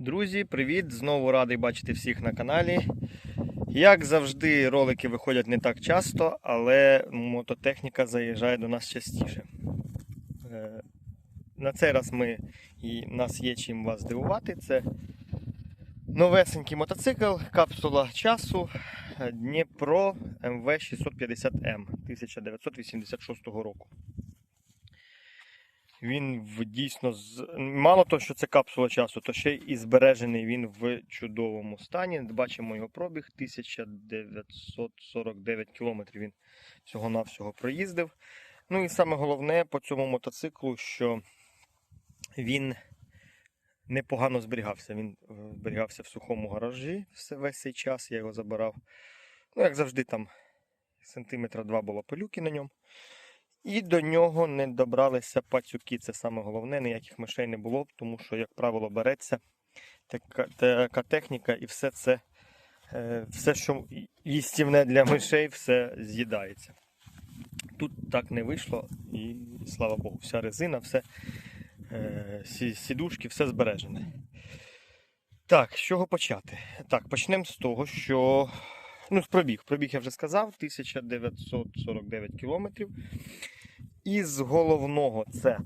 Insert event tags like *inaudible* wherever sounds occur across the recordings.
Друзі, привіт! Знову радий бачити всіх на каналі. Як завжди, ролики виходять не так часто, але мототехніка заїжджає до нас частіше. Е, На цей раз ми і нас є чим вас здивувати. Це новесенький мотоцикл, капсула часу е, Дніпро МВ 650М 1986 року. Він в дійсно з мало того, що це капсула часу, то ще і збережений він в чудовому стані. Бачимо його пробіг 1949 кілометрів. Він всього-навсього проїздив. Ну і саме головне по цьому мотоциклу, що він непогано зберігався. Він е, зберігався в сухому гаражі весь цей час. Я його забирав. Ну, як завжди, там сантиметра два було пилюки на ньому. І до нього не добралися пацюки. Це саме головне, ніяких мишей не було, тому що, як правило, береться така, така техніка і все це, е, все, що їстівне для мишей, все з'їдається. Тут так не вийшло, і слава Богу, вся резина, все, е, сідушки, все збережене. Так, з чого почати? Так, почнемо з того, що. Ну, пробіг. Пробіг я вже сказав, 1949 кілометрів. І з головного це.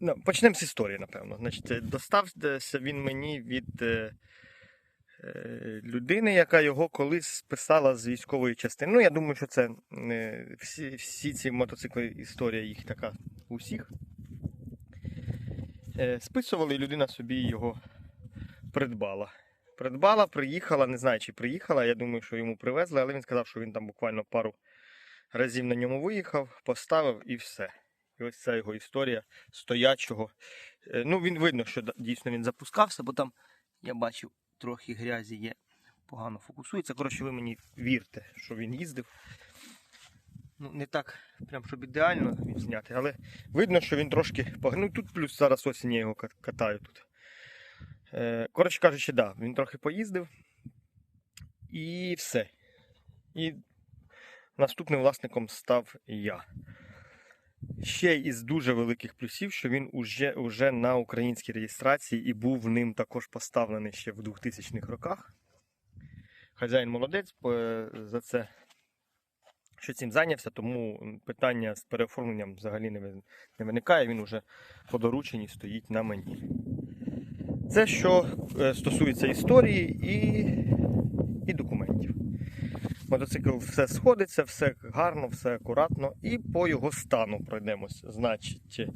Ну, почнемо з історії, напевно. Значить, достався він мені від е, е, людини, яка його колись списала з військової частини. Ну, я думаю, що це е, всі, всі ці мотоцикли, історія їх така у всіх. Е, списували, і людина собі його придбала. Придбала, приїхала, не знаю, чи приїхала. Я думаю, що йому привезли, але він сказав, що він там буквально пару разів на ньому виїхав, поставив і все. І ось ця його історія стоячого. Е, Ну, він видно, що дійсно він запускався, бо там я бачив трохи грязі є, погано фокусується. Коротше, ви мені вірте, що він їздив. Ну, не так, прям щоб ідеально він зняти, але видно, що він трошки пог- Ну, тут плюс зараз осінь я його катаю тут. Е, Коротше кажучи, да, він трохи поїздив. І все. І наступним власником став я. Ще із дуже великих плюсів, що він уже, уже на українській реєстрації і був ним також поставлений ще в 2000-х роках. Хазяїн молодець за це, що цим зайнявся, тому питання з переоформленням взагалі не виникає. Він уже по дорученні стоїть на мені. Це що е, стосується історії і, і документів. Мотоцикл все сходиться, все гарно, все акуратно. І по його стану пройдемось. Значить,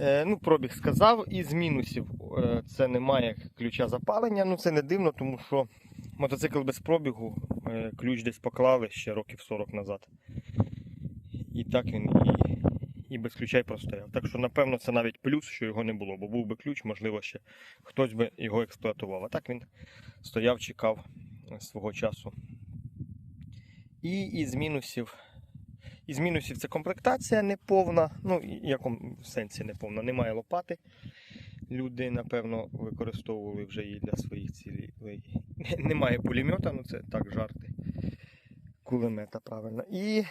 е, ну, пробіг сказав, із мінусів е, це немає ключа запалення. Ну це не дивно, тому що мотоцикл без пробігу, е, ключ десь поклали ще років 40 назад. І так він і, і без ключа й простояв. Так що, напевно, це навіть плюс, що його не було, бо був би ключ, можливо, ще хтось би його експлуатував. А так він стояв, чекав свого часу. І із мінусів. Із мінусів це комплектація неповна. Ну, в якому сенсі неповна. Немає лопати. Люди, напевно, використовували вже її для своїх цілей. *laughs* Немає пулемета, ну це так жарти. Кулемета, правильно. І.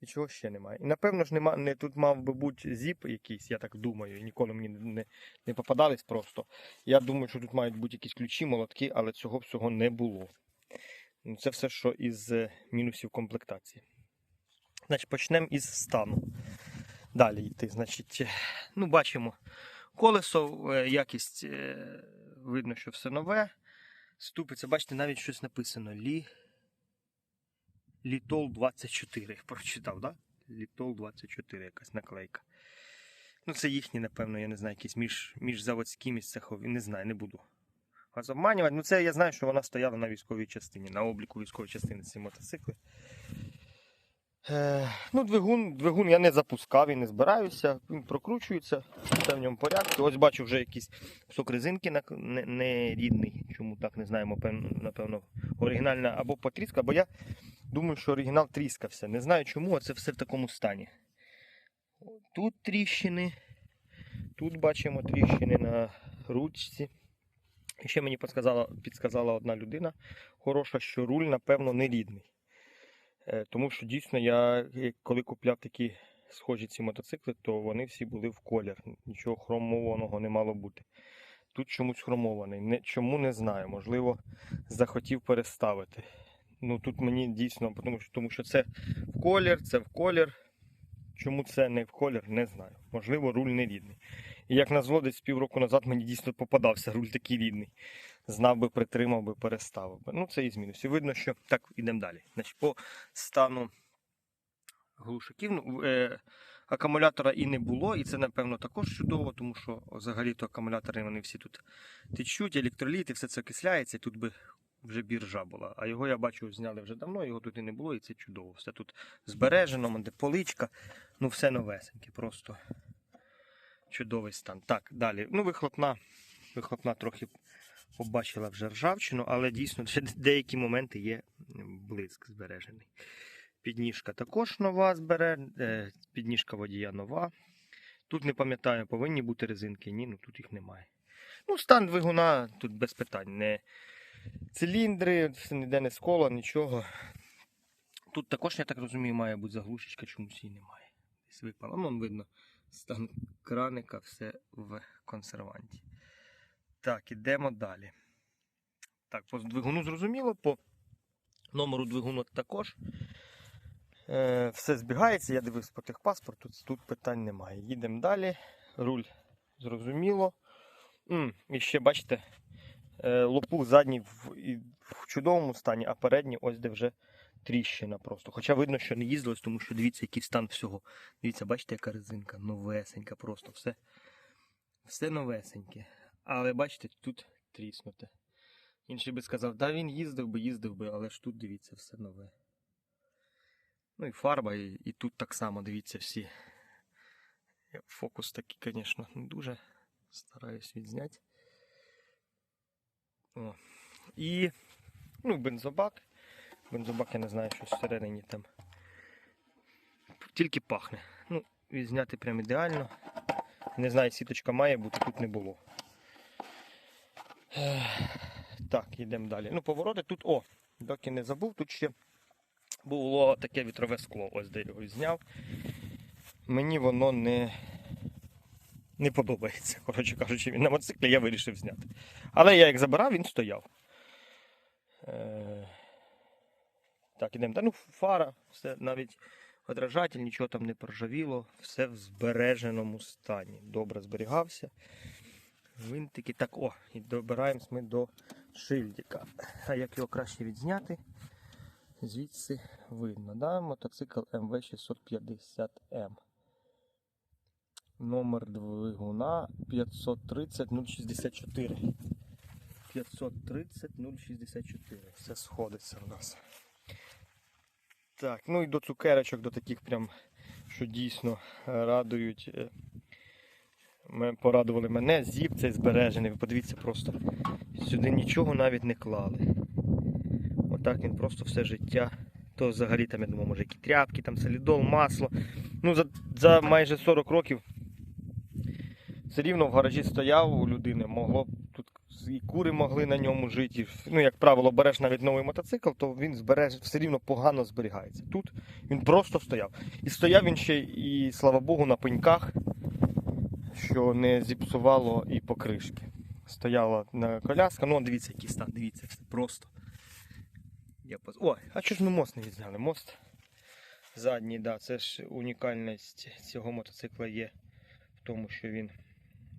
І чого ще немає? І напевно ж нема, не, тут мав би бути зіп якийсь, я так думаю, і ніколи мені не, не попадались просто. Я думаю, що тут мають бути якісь ключі, молотки, але цього всього не було. Ну, Це все, що із е, мінусів комплектації. Значить, почнемо із стану. Далі йти. Значить, е, ну, бачимо колесо, е, якість видно, що все нове. Ступиться, бачите, навіть щось написано. Лі... Літол 24. Прочитав. Да? Літол 24, якась наклейка. Ну, це їхні, напевно, я не знаю, якісь між, міжзаводські місцехові. Не знаю, не буду вас обманювати. Ну, це я знаю, що вона стояла на військовій частині, на обліку військової частини ці мотоцикли. Е, ну, двигун, двигун я не запускав і не збираюся. Він прокручується, все в ньому порядку. Ось бачу вже якийсь кусок резинки не, не рідний. Чому так не знаємо, напевно, оригінальна або потріска, бо я думаю, що оригінал тріскався. Не знаю чому, а це все в такому стані. Тут тріщини, тут бачимо тріщини на ручці. І ще мені підказала, підказала одна людина хороша, що руль, напевно, не рідний. Е, Тому що дійсно я, е, коли купляв такі схожі ці мотоцикли, то вони всі були в колір. Нічого хромованого не мало бути. Тут чомусь хромований. Не, чому не знаю. Можливо, захотів переставити. Ну тут мені дійсно, тому що, тому що це в колір, це в колір. Чому це не в колір, не знаю. Можливо, руль не рідний. І як назло, десь півроку назад мені дійсно попадався руль такий рідний. Знав би, притримав би, переставив би. Ну, це із мінусів. Видно, що так, йдемо далі. Значить, по стану глушаків. Ну, е, акумулятора і не було, і це, напевно, також чудово, тому що взагалі-то акумулятори вони всі тут течуть, електроліти, все це окисляється, і тут би вже біржа була. А його, я бачу, зняли вже давно, його тут і не було, і це чудово. Все тут збережено, де поличка, ну все новесеньке, просто чудовий стан. Так, далі. Ну, вихлопна, вихлопна трохи побачила вже ржавчину, але дійсно ще деякі моменти є блиск збережений. Підніжка також нова збере, е, підніжка водія нова. Тут не пам'ятаю, повинні бути резинки. Ні, ну тут їх немає. Ну, стан двигуна тут без питань. Не циліндри, ніде не скола, нічого. Тут також, я так розумію, має бути заглушечка, чомусь її немає. Десь випала. Ну, видно, стан краника, все в консерванті. Так, ідемо далі. Так, по двигуну зрозуміло, по номеру двигуну також. Е, все збігається, я дивився по техпаспорту, тут, тут питань немає. Їдемо далі. Руль зрозуміло. М, і ще бачите, е, лопух задній в, в чудовому стані, а передній ось де вже тріщина просто. Хоча видно, що не їздилось, тому що дивіться, який стан всього. Дивіться, бачите, яка резинка, новесенька, просто все, все новесеньке. Але бачите, тут тріснуте. Інший би сказав, да він їздив би, їздив би, але ж тут дивіться, все нове. Ну і фарба, і, і тут так само, дивіться всі. Фокус такий, звісно, не дуже. Стараюсь відзняти. О. І ну, бензобак. Бензобак, я не знаю, що всередині там. Тільки пахне. Ну, відзняти прям ідеально. Не знаю, сіточка має бути, тут не було. Так, йдемо далі. Ну, повороти тут, о, доки не забув, тут ще було таке вітрове скло, ось де його зняв. Мені воно не, не подобається. Коротше кажучи, він на мотоциклі я вирішив зняти. Але я як забирав, він стояв. Е... Так, ідемо. Та ну фара, все навіть отражатель, нічого там не проржавіло, все в збереженому стані. Добре зберігався. Винтики. Так, о, і добираємось ми до шильдика. А як його краще відзняти? Звідси видно, да? мотоцикл МВ650М. Номер двигуна 530 064. 530 064. Все сходиться в нас. Так, ну і до цукерочок, до таких прям, що дійсно е, радують. е, ме- Порадували мене, зіп цей збережений. Ви подивіться просто. Сюди нічого навіть не клали. Отак він просто все життя. То взагалі там, я думаю, може які тряпки, там солідол, масло. Ну, за, за майже 40 років все рівно в гаражі стояв у людини, могло б і кури могли на ньому жити. Ну, як правило, береш навіть новий мотоцикл, то він збереж, все рівно погано зберігається. Тут він просто стояв. І стояв він ще і, слава Богу, на пеньках, що не зіпсувало і покришки. Стояла на коляска. Ну, дивіться, який стан, дивіться, все просто. Я поз... Ой, а чого ж ми мост не відзняли? Мост задній, да, це ж унікальність цього мотоцикла є в тому, що він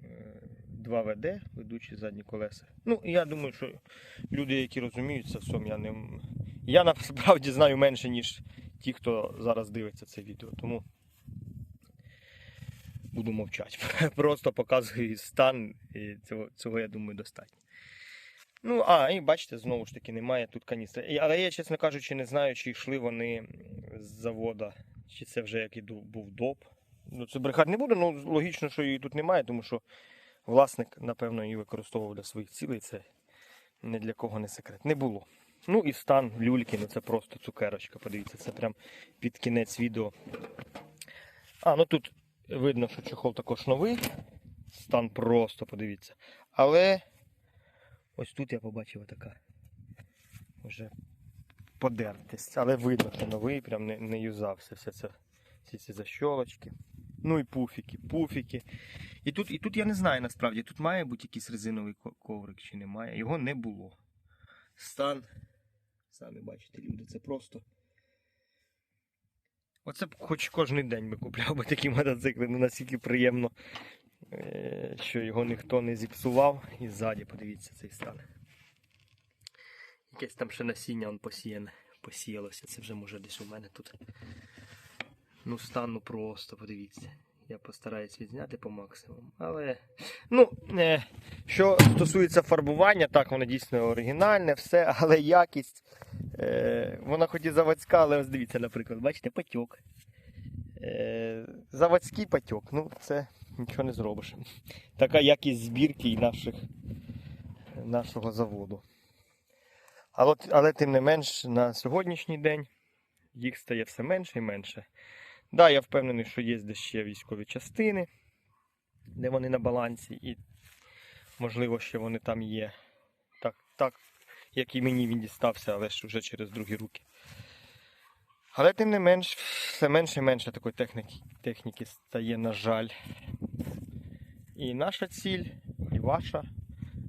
е, 2 ВД, ведучі задні колеса. Ну, я думаю, що люди, які розуміються в цьому, я не. Я насправді *laughs* знаю менше, ніж ті, хто зараз дивиться це відео. Тому буду мовчати. *laughs* Просто показую стан, і цього, цього я думаю, достатньо. Ну, а, і бачите, знову ж таки, немає тут каністри. Але я, чесно кажучи, не знаю, чи йшли вони з завода, чи це вже як і був доп. Ну, це брехати не буду, ну логічно, що її тут немає, тому що власник, напевно, її використовував для своїх цілей. Це не для кого не секрет. Не було. Ну і стан люльки, ну це просто цукерочка. Подивіться, це прям під кінець відео. А, ну тут видно, що чехол також новий. Стан просто, подивіться. Але ось тут я побачив така вже подертість. Але видно, що новий, прям не, не юзався. Вся ця Ці ці защолочки. Ну і пуфіки, пуфіки. І тут, і тут я не знаю насправді, тут має бути якийсь резиновий коврик чи немає. Його не було. Стан. Самі бачите, люди, це просто. Оце б хоч кожен день би купляв би такі мотоцикли, ну настільки приємно, е, що його ніхто не зіпсував. І ззаді, подивіться цей стан. Якесь там ще насіння он посіяне, посіялося. Це вже може десь у мене тут. Ну, стан ну просто, подивіться. Я постараюсь відзняти по максимуму. Але. Ну, е, що стосується фарбування, так, воно дійсно оригінальне, все, *laughs* але якість. Е, вона хоч і заводська, але ось дивіться, наприклад, бачите, патьок. Е, заводський патьок, ну це нічого не зробиш. Така якість збірки і наших, нашого заводу. Але, але тим не менш, на сьогоднішній день їх стає все менше і менше. Да, я впевнений, що є десь ще військові частини, де вони на балансі, і можливо ще вони там є. Так, так як і мені він дістався, але ж вже через другі руки. Але тим не менш, все менше і менше такої техніки, техніки стає, на жаль. І наша ціль, і ваша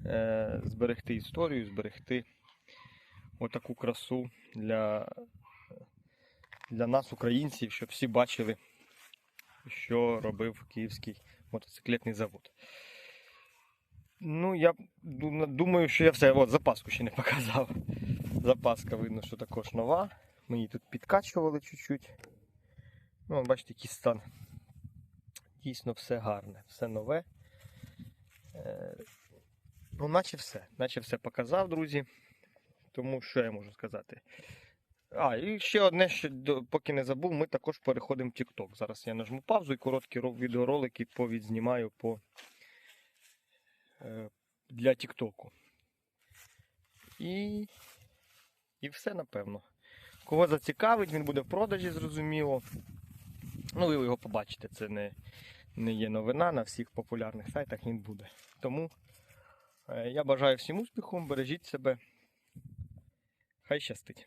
е, зберегти історію, зберегти отаку красу для, для нас, українців, щоб всі бачили, що робив Київський мотоциклетний завод. Ну, я думаю, що я все. От запаску ще не показав. Запаска видно, що також нова. Її тут підкачували чуть-чуть. Ну, бачите, який стан. Дійсно все гарне, все нове. Е, Ну, наче все. Наче все показав, друзі. Тому що я можу сказати. А, і ще одне, що поки не забув, ми також переходимо в TikTok. Зараз я нажму паузу і короткі відеоролики повідзнімаю по е, для Тіктоку. І, і все напевно. Кого зацікавить, він буде в продажі, зрозуміло. Ну, ви його побачите, це не, не є новина, на всіх популярних сайтах він буде. Тому е, я бажаю всім успіху, бережіть себе. Хай щастить.